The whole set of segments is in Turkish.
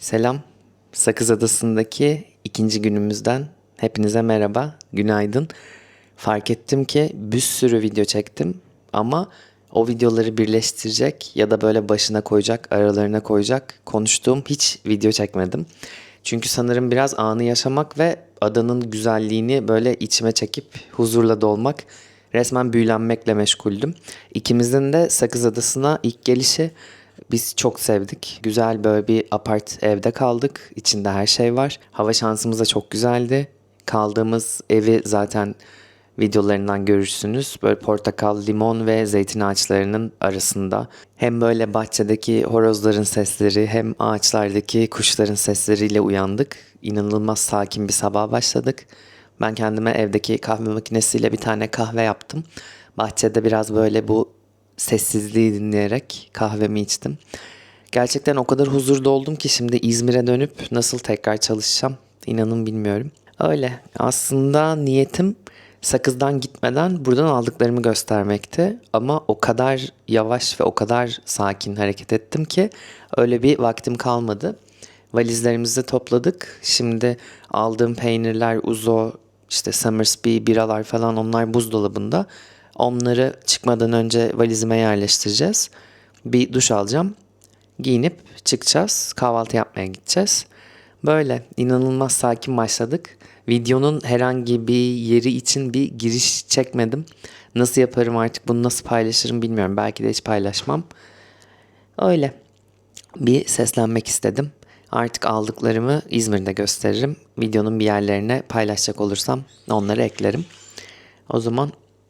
Selam. Sakız Adası'ndaki ikinci günümüzden hepinize merhaba, günaydın. Fark ettim ki bir sürü video çektim ama o videoları birleştirecek ya da böyle başına koyacak, aralarına koyacak konuştuğum hiç video çekmedim. Çünkü sanırım biraz anı yaşamak ve adanın güzelliğini böyle içime çekip huzurla dolmak resmen büyülenmekle meşguldüm. İkimizin de Sakız Adası'na ilk gelişi biz çok sevdik. Güzel böyle bir apart evde kaldık. İçinde her şey var. Hava şansımız da çok güzeldi. Kaldığımız evi zaten videolarından görürsünüz. Böyle portakal, limon ve zeytin ağaçlarının arasında. Hem böyle bahçedeki horozların sesleri hem ağaçlardaki kuşların sesleriyle uyandık. İnanılmaz sakin bir sabah başladık. Ben kendime evdeki kahve makinesiyle bir tane kahve yaptım. Bahçede biraz böyle bu sessizliği dinleyerek kahvemi içtim. Gerçekten o kadar huzurda oldum ki şimdi İzmir'e dönüp nasıl tekrar çalışacağım inanın bilmiyorum. Öyle aslında niyetim sakızdan gitmeden buradan aldıklarımı göstermekti. Ama o kadar yavaş ve o kadar sakin hareket ettim ki öyle bir vaktim kalmadı. Valizlerimizi topladık. Şimdi aldığım peynirler, uzo, işte Summersby, biralar falan onlar buzdolabında. Onları çıkmadan önce valizime yerleştireceğiz. Bir duş alacağım. Giyinip çıkacağız. Kahvaltı yapmaya gideceğiz. Böyle inanılmaz sakin başladık. Videonun herhangi bir yeri için bir giriş çekmedim. Nasıl yaparım artık bunu nasıl paylaşırım bilmiyorum. Belki de hiç paylaşmam. Öyle bir seslenmek istedim. Artık aldıklarımı İzmir'de gösteririm. Videonun bir yerlerine paylaşacak olursam onları eklerim. O zaman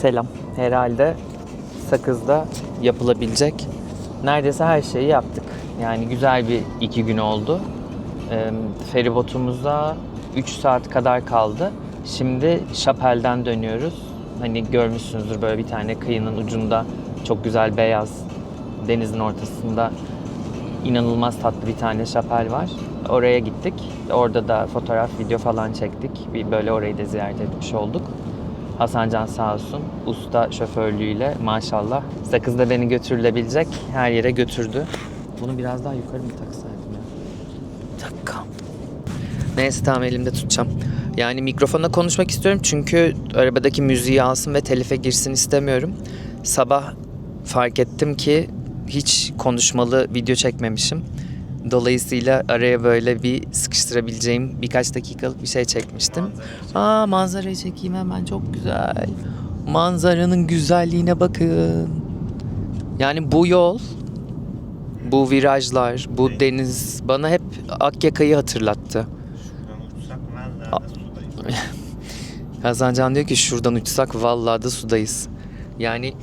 Selam. Herhalde Sakız'da yapılabilecek neredeyse her şeyi yaptık. Yani güzel bir iki gün oldu. Ee, feribotumuza 3 saat kadar kaldı. Şimdi Şapel'den dönüyoruz. Hani görmüşsünüzdür böyle bir tane kıyının ucunda çok güzel beyaz denizin ortasında inanılmaz tatlı bir tane şapel var. Oraya gittik. Orada da fotoğraf, video falan çektik. Bir böyle orayı da ziyaret etmiş olduk. Hasan Can sağ olsun usta şoförlüğüyle maşallah Sakız'da beni götürülebilecek her yere götürdü. Bunu biraz daha yukarı mı taksaydım ya? Dakika. Neyse tamam elimde tutacağım. Yani mikrofona konuşmak istiyorum çünkü arabadaki müziği alsın ve telife girsin istemiyorum. Sabah fark ettim ki hiç konuşmalı video çekmemişim. Dolayısıyla araya böyle bir sıkıştırabileceğim birkaç dakikalık bir şey çekmiştim. Aa manzarayı çekeyim hemen çok güzel. Manzaranın güzelliğine bakın. Yani bu yol, bu virajlar, bu deniz bana hep Akyaka'yı hatırlattı. Şuradan uçsak vallahi sudayız. Hasan Can diyor ki şuradan uçsak vallahi da sudayız. Yani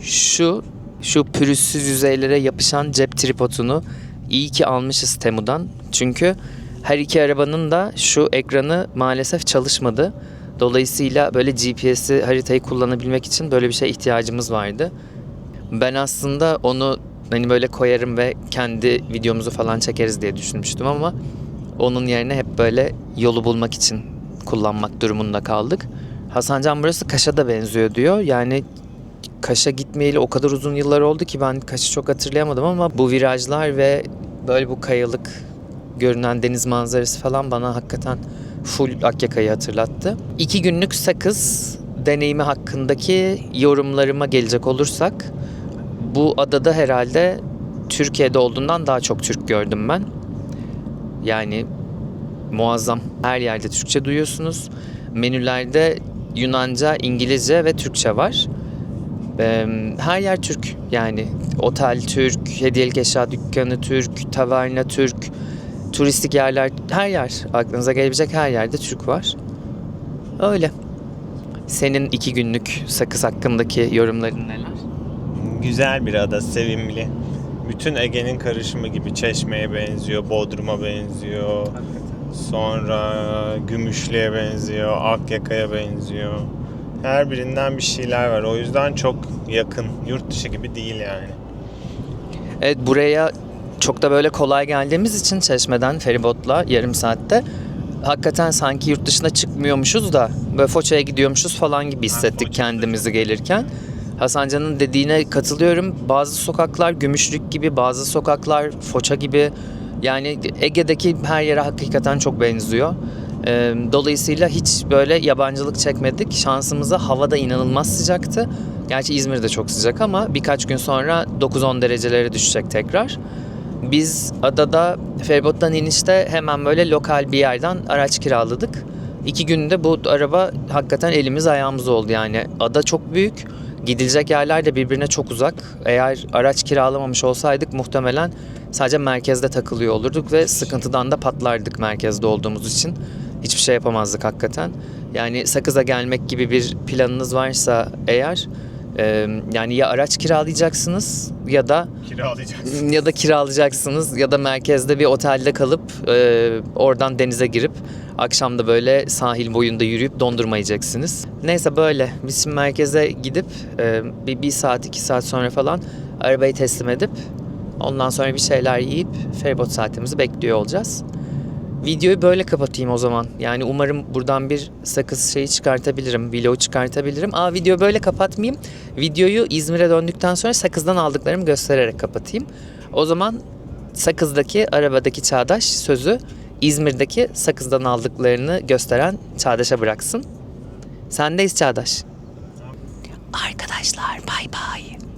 şu şu pürüzsüz yüzeylere yapışan cep tripodunu iyi ki almışız Temu'dan. Çünkü her iki arabanın da şu ekranı maalesef çalışmadı. Dolayısıyla böyle GPS'i haritayı kullanabilmek için böyle bir şeye ihtiyacımız vardı. Ben aslında onu hani böyle koyarım ve kendi videomuzu falan çekeriz diye düşünmüştüm ama onun yerine hep böyle yolu bulmak için kullanmak durumunda kaldık. Hasancan burası Kaş'a da benziyor diyor. Yani Kaş'a gitmeyeli o kadar uzun yıllar oldu ki ben Kaş'ı çok hatırlayamadım ama bu virajlar ve böyle bu kayalık görünen deniz manzarası falan bana hakikaten full Akyaka'yı hatırlattı. İki günlük sakız deneyimi hakkındaki yorumlarıma gelecek olursak bu adada herhalde Türkiye'de olduğundan daha çok Türk gördüm ben. Yani muazzam. Her yerde Türkçe duyuyorsunuz. Menülerde Yunanca, İngilizce ve Türkçe var. Her yer Türk yani. Otel Türk, hediyelik eşya dükkanı Türk, taverna Türk, turistik yerler her yer. Aklınıza gelebilecek her yerde Türk var. Öyle. Senin iki günlük sakız hakkındaki yorumların neler? Güzel bir ada, sevimli. Bütün Ege'nin karışımı gibi Çeşme'ye benziyor, Bodrum'a benziyor. Sonra Gümüşlü'ye benziyor, Akyaka'ya benziyor. Her birinden bir şeyler var. O yüzden çok yakın. Yurt dışı gibi değil yani. Evet buraya çok da böyle kolay geldiğimiz için Çeşme'den feribotla yarım saatte hakikaten sanki yurt dışına çıkmıyormuşuz da böyle Foça'ya gidiyormuşuz falan gibi hissettik kendimizi gelirken. Hasancan'ın dediğine katılıyorum. Bazı sokaklar Gümüşlük gibi, bazı sokaklar Foça gibi. Yani Ege'deki her yere hakikaten çok benziyor. Ee, Dolayısıyla hiç böyle yabancılık çekmedik. Şansımıza hava da inanılmaz sıcaktı. Gerçi İzmir'de çok sıcak ama birkaç gün sonra 9-10 derecelere düşecek tekrar. Biz adada feribottan inişte hemen böyle lokal bir yerden araç kiraladık. İki günde bu araba hakikaten elimiz ayağımız oldu yani. Ada çok büyük. Gidilecek yerler de birbirine çok uzak. Eğer araç kiralamamış olsaydık muhtemelen sadece merkezde takılıyor olurduk ve sıkıntıdan da patlardık merkezde olduğumuz için. Hiçbir şey yapamazdık hakikaten. Yani Sakız'a gelmek gibi bir planınız varsa eğer e, yani ya araç kiralayacaksınız ya da Kiralayacağız. ya da kiralayacaksınız ya da merkezde bir otelde kalıp e, oradan denize girip akşam da böyle sahil boyunda yürüyüp dondurma yiyeceksiniz. Neyse böyle biz şimdi merkeze gidip e, bir, bir saat iki saat sonra falan arabayı teslim edip ondan sonra bir şeyler yiyip feribot saatimizi bekliyor olacağız. Videoyu böyle kapatayım o zaman. Yani umarım buradan bir sakız şeyi çıkartabilirim, vlog çıkartabilirim. Aa video böyle kapatmayayım. Videoyu İzmir'e döndükten sonra sakızdan aldıklarımı göstererek kapatayım. O zaman sakızdaki arabadaki Çağdaş sözü İzmir'deki sakızdan aldıklarını gösteren Çağdaş'a bıraksın. Sendeyiz Çağdaş. Arkadaşlar bay bay.